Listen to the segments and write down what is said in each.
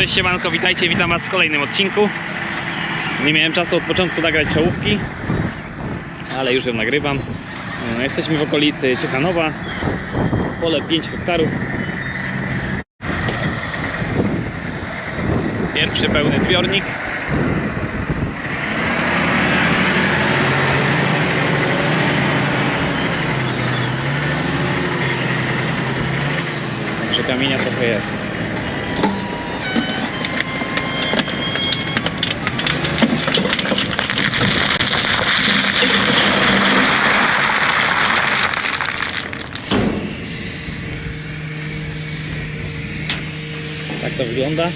Cześć siemanko, witajcie, witam was w kolejnym odcinku. Nie miałem czasu od początku nagrać czołówki, ale już ją nagrywam. No, jesteśmy w okolicy Ciechanowa, pole 5 hektarów. Pierwszy pełny zbiornik. Także kamienia trochę jest. To wygląda.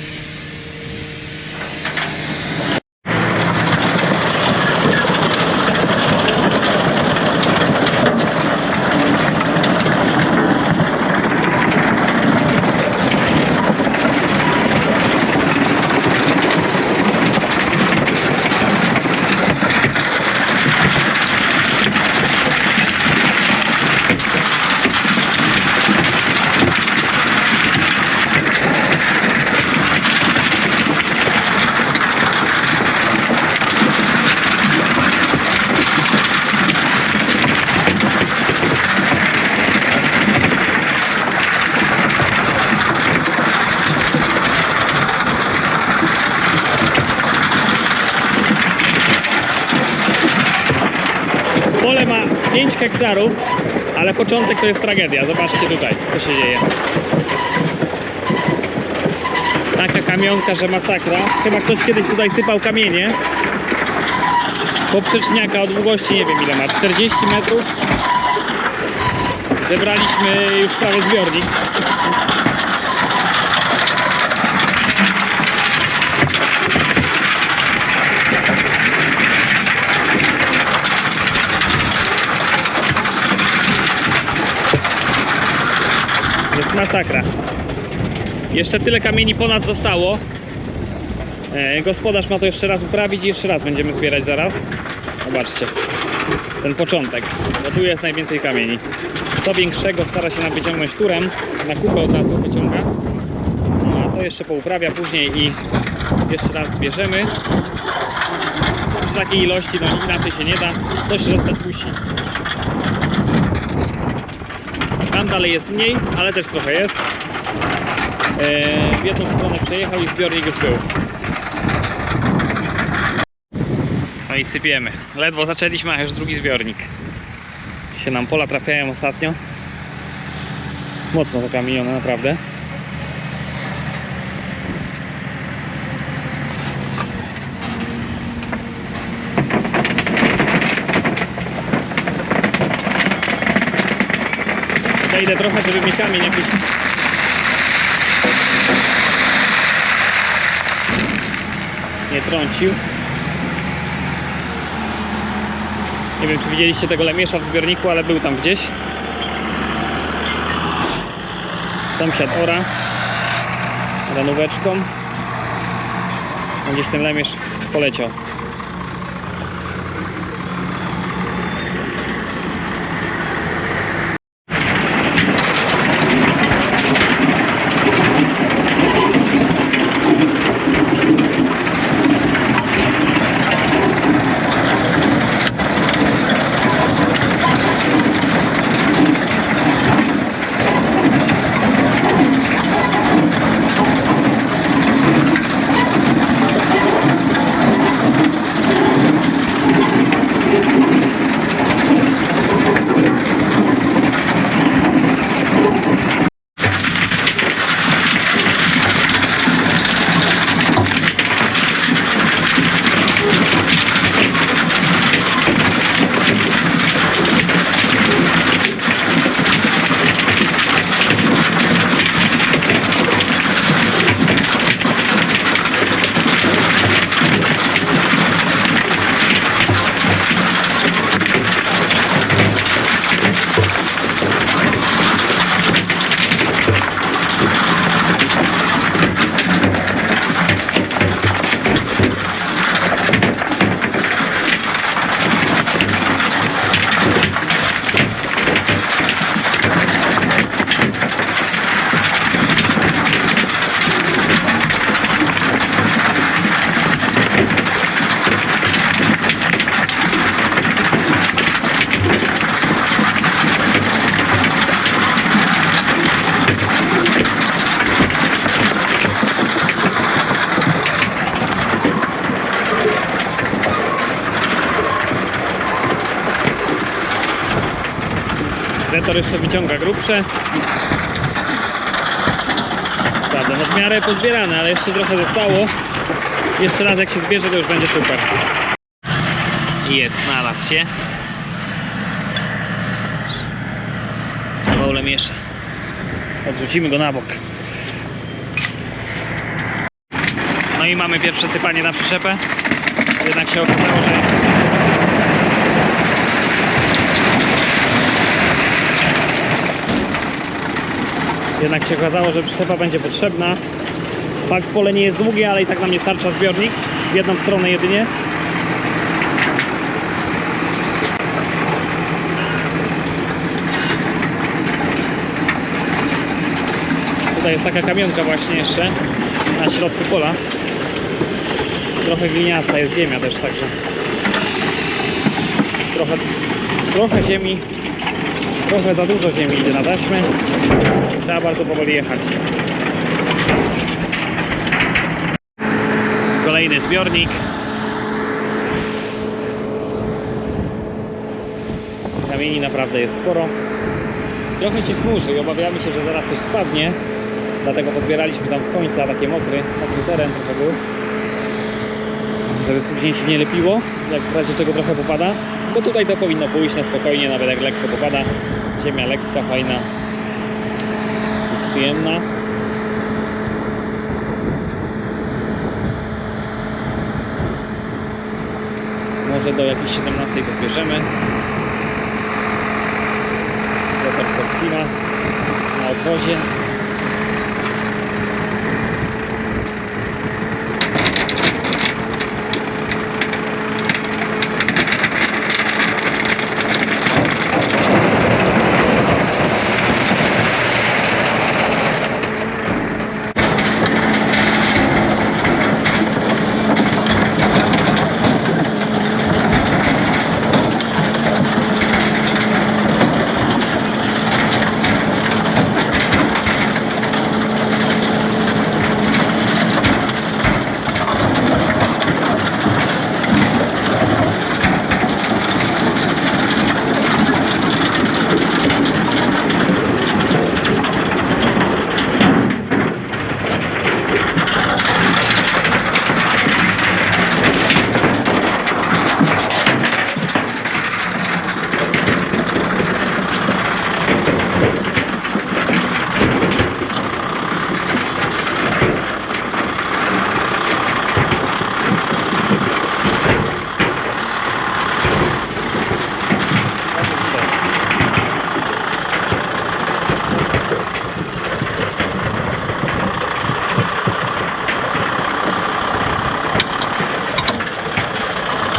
Pole ma 5 hektarów, ale początek to jest tragedia. Zobaczcie tutaj, co się dzieje. Taka kamionka, że masakra. Chyba ktoś kiedyś tutaj sypał kamienie. Poprzeczniaka o długości nie wiem ile ma, 40 metrów. Zebraliśmy już prawie zbiornik. Masakra. Jeszcze tyle kamieni po nas zostało. E, gospodarz ma to jeszcze raz uprawić i jeszcze raz będziemy zbierać zaraz. Zobaczcie. Ten początek. Bo tu jest najwięcej kamieni. Co większego stara się nam wyciągnąć turem. Na kupę od razu wyciąga. No a to jeszcze pouprawia później i jeszcze raz zbierzemy. Przy takiej ilości no inaczej się nie da. Coś zostać musi. Tam dalej jest mniej, ale też trochę jest. Eee, w jedną stronę przejechał i zbiornik już był. No i sypiemy. Ledwo zaczęliśmy, a już drugi zbiornik. Się nam pola trafiają ostatnio. Mocno to kamienione, naprawdę. Zejdę trochę, żeby mi kamień jakiś nie trącił. Nie wiem, czy widzieliście tego lemiesza w zbiorniku, ale był tam gdzieś. Sąsiad ora ranóweczką. A Gdzieś ten lemiesz poleciał. Mentor jeszcze wyciąga grubsze. Prawda, no w miarę pozbierane, ale jeszcze trochę zostało. Jeszcze raz jak się zbierze, to już będzie super. Jest, znalazł się. Wolę miesza. Odrzucimy go na bok. No i mamy pierwsze sypanie na przyczepę. Jednak się okazało, że Jednak się okazało, że przyczepa będzie potrzebna. Fakt pole nie jest długie, ale i tak nam nie starcza zbiornik. W jedną stronę jedynie. Tutaj jest taka kamionka właśnie jeszcze na środku pola. Trochę gliniasta jest ziemia też, także trochę, trochę ziemi, trochę za dużo ziemi idzie na taśmę. Trzeba bardzo powoli jechać. Kolejny zbiornik. Kamieni naprawdę jest sporo. Trochę się chmurzy i obawiamy się, że zaraz coś spadnie. Dlatego pozbieraliśmy tam z końca takie mokry, mokry teren trochę był. Żeby później się nie lepiło, jak w razie czego trochę popada. Bo tutaj to powinno pójść na spokojnie, nawet jak lekko popada. Ziemia lekka, fajna, i przyjemna. Może do jakiejś 17 pozbierzemy. Lotar Proxima na odwozie.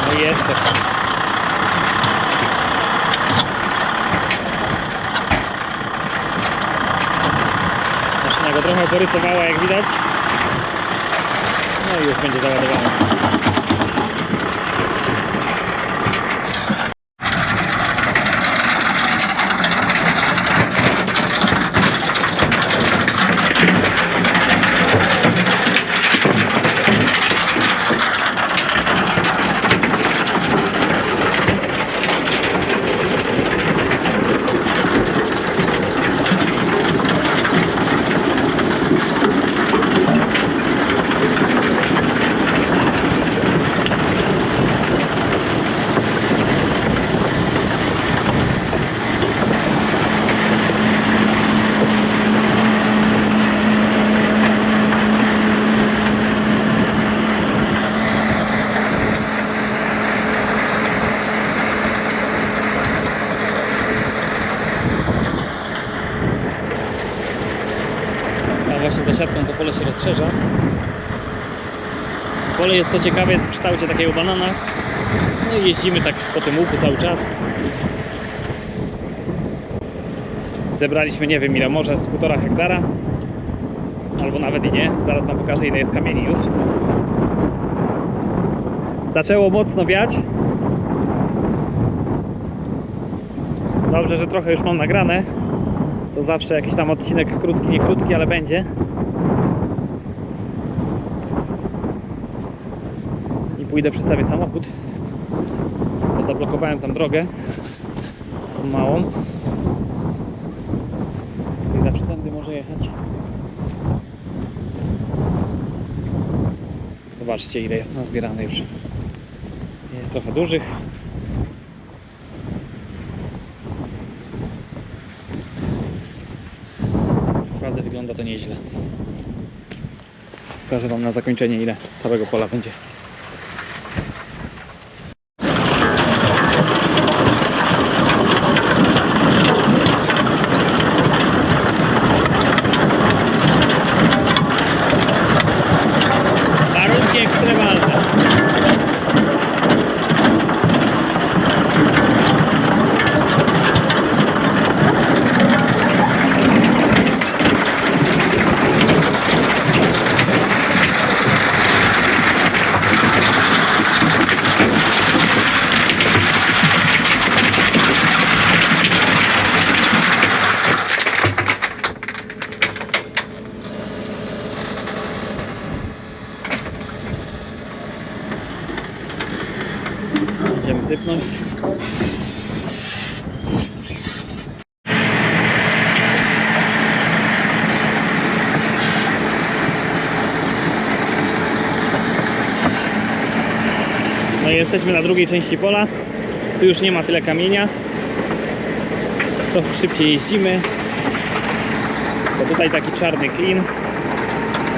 No i jest to. Porysowała jak widać. No i już będzie załadowany. A właśnie za siatką to pole się rozszerza. Pole jest co ciekawe, jest w kształcie takiego banana. No i jeździmy tak po tym łuku cały czas. Zebraliśmy nie wiem ile, może z półtora hektara. Albo nawet i nie. Zaraz wam pokażę ile jest kamieni już. Zaczęło mocno wiać. Dobrze, że trochę już mam nagrane. To zawsze jakiś tam odcinek krótki, nie krótki, ale będzie. Pójdę przestawię samochód. Bo zablokowałem tam drogę. Tą małą. może jechać. Zobaczcie ile jest nazbierane już. Jest trochę dużych. Naprawdę wygląda to nieźle. Pokażę Wam na zakończenie ile z całego pola będzie. Warunki ekstremalne. Będziemy sypnąć. No i jesteśmy na drugiej części pola. Tu już nie ma tyle kamienia. To szybciej jeździmy. To tutaj taki czarny klin.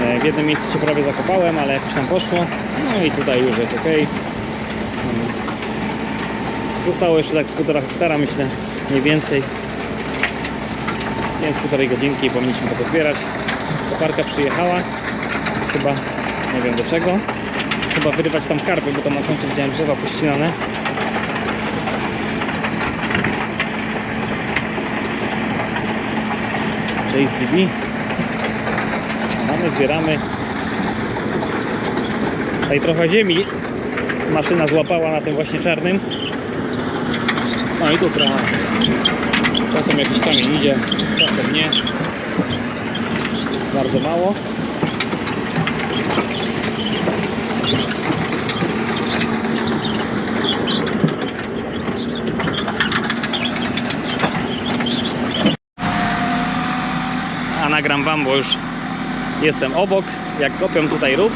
E, W jednym miejscu się prawie zakopałem, ale jakoś tam poszło. No i tutaj już jest ok. Zostało jeszcze tak z półtora hektara, myślę, mniej więcej. Więc półtorej godzinki powinniśmy to pozbierać. Koparka przyjechała. Chyba, nie wiem do czego. Chyba wyrywać tam karpy, bo tam na końcu widziałem drzewa pościnane. JCB. Mamy, zbieramy. Tutaj trochę ziemi maszyna złapała na tym właśnie czarnym. No i tu trochę. Czasem jakiś kamień idzie, czasem nie. Bardzo mało. A nagram wam, bo już jestem obok. Jak kopią tutaj rów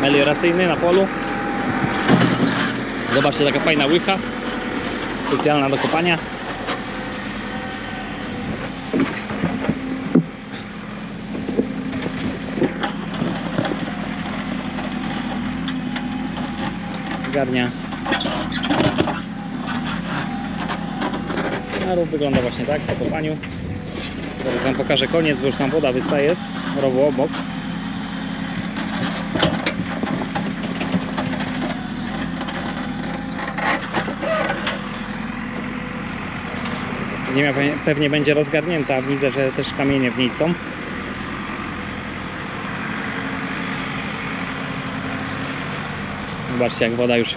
melioracyjny na polu. Zobaczcie, taka fajna łycha. Specjalna do kopania. Zgarnia. A rów wygląda właśnie tak po kopaniu. Zaraz Wam pokażę koniec, bo już tam woda wystaje z rowu obok. Pe- pewnie będzie rozgarnięta. Widzę, że też kamienie w niej są. Zobaczcie, jak woda już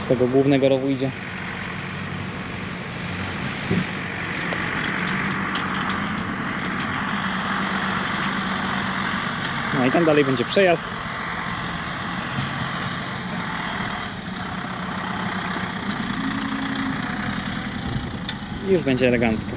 z tego głównego rowu idzie. No i tam dalej będzie przejazd. Już będzie elegancko.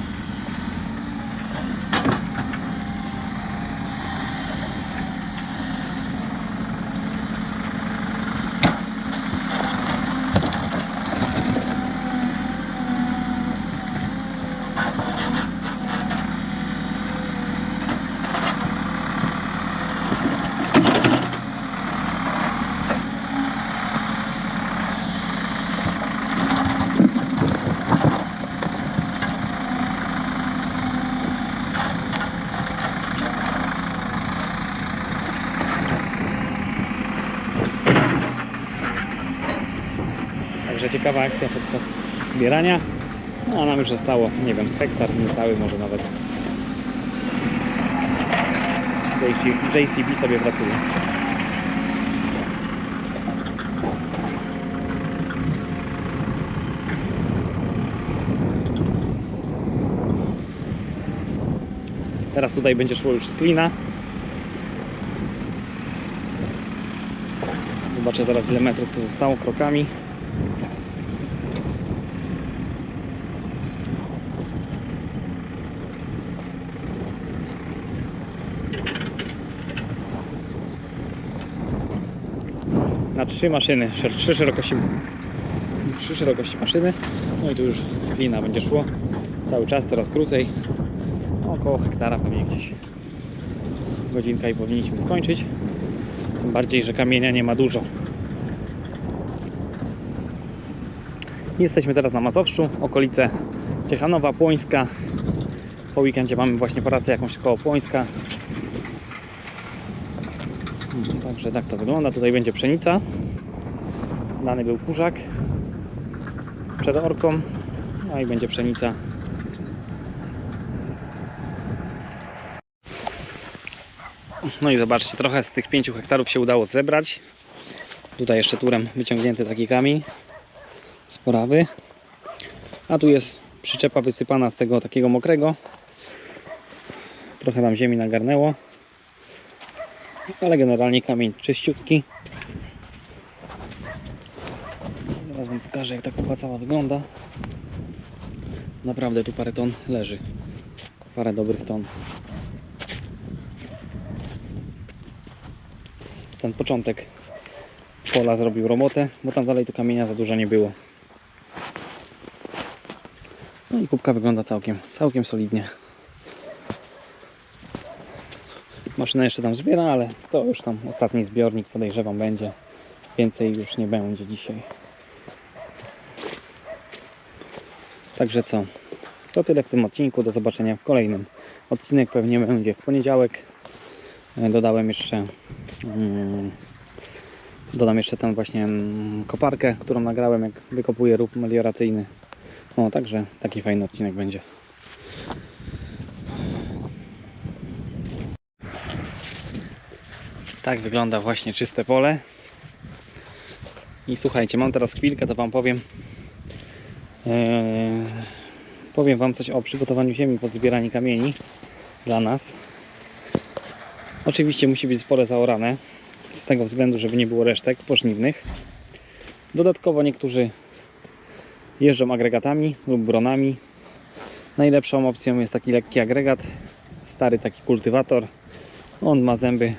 Także ciekawa akcja podczas zbierania. No a nam już zostało, nie wiem, z hektar, niecały może nawet. JC- JCB sobie pracuje. Teraz tutaj będzie szło już z klina. Zobaczę zaraz ile metrów tu zostało krokami. Na trzy maszyny, trzy szerokości, trzy szerokości maszyny. No i tu już z klina będzie szło cały czas, coraz krócej. Około hektara pewnie gdzieś godzinka i powinniśmy skończyć. Tym bardziej, że kamienia nie ma dużo. Jesteśmy teraz na Mazowszu, okolice Ciechanowa, Płońska. Po weekendzie mamy właśnie pracę jakąś koło Płońska. Także tak to wygląda. Tutaj będzie pszenica. Dany był kurzak przed orką. No i będzie pszenica. No i zobaczcie, trochę z tych 5 hektarów się udało zebrać. Tutaj jeszcze turem wyciągnięty taki kamień z porawy. A tu jest przyczepa wysypana z tego takiego mokrego. Trochę tam ziemi nagarnęło. Ale generalnie kamień czyściutki. Zaraz Wam pokażę jak ta kupa cała wygląda. Naprawdę tu parę ton leży. Parę dobrych ton. Ten początek pola zrobił robotę, bo tam dalej tu kamienia za dużo nie było. No i kubka wygląda całkiem, całkiem solidnie. Maszyna jeszcze tam zbiera, ale to już tam ostatni zbiornik podejrzewam będzie. Więcej już nie będzie dzisiaj. Także co? To tyle w tym odcinku. Do zobaczenia w kolejnym. Odcinek pewnie będzie w poniedziałek. Dodałem jeszcze mm, dodam jeszcze tam właśnie mm, koparkę, którą nagrałem jak wykopuję rów melioracyjny. No także taki fajny odcinek będzie. Tak wygląda właśnie czyste pole. I słuchajcie, mam teraz chwilkę, to Wam powiem. Eee, powiem Wam coś o przygotowaniu ziemi pod zbieranie kamieni dla nas. Oczywiście musi być spore zaorane, z tego względu, żeby nie było resztek pożniwnych. Dodatkowo niektórzy jeżdżą agregatami lub bronami. Najlepszą opcją jest taki lekki agregat, stary taki kultywator. On ma zęby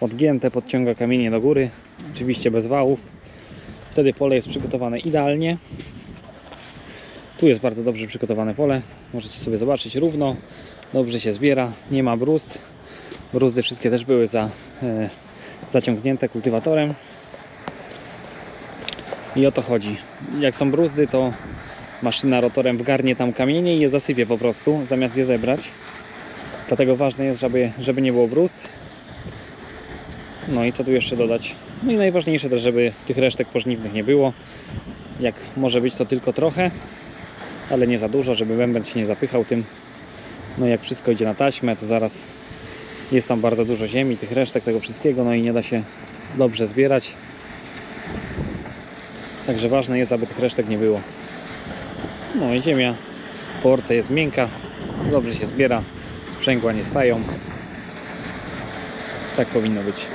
podgięte, podciąga kamienie do góry, oczywiście bez wałów. Wtedy pole jest przygotowane idealnie. Tu jest bardzo dobrze przygotowane pole. Możecie sobie zobaczyć równo, dobrze się zbiera, nie ma bruzd. Bruzdy wszystkie też były za, e, zaciągnięte kultywatorem. I o to chodzi. Jak są bruzdy, to maszyna rotorem wgarnie tam kamienie i je zasypie po prostu, zamiast je zebrać. Dlatego ważne jest, żeby, żeby nie było bruzd. No i co tu jeszcze dodać? No i najważniejsze też, żeby tych resztek pożniwnych nie było. Jak może być to tylko trochę, ale nie za dużo, żeby bęben się nie zapychał tym. No i jak wszystko idzie na taśmę, to zaraz jest tam bardzo dużo ziemi, tych resztek, tego wszystkiego, no i nie da się dobrze zbierać. Także ważne jest, aby tych resztek nie było. No i ziemia po orce jest miękka, dobrze się zbiera, sprzęgła nie stają. Tak powinno być.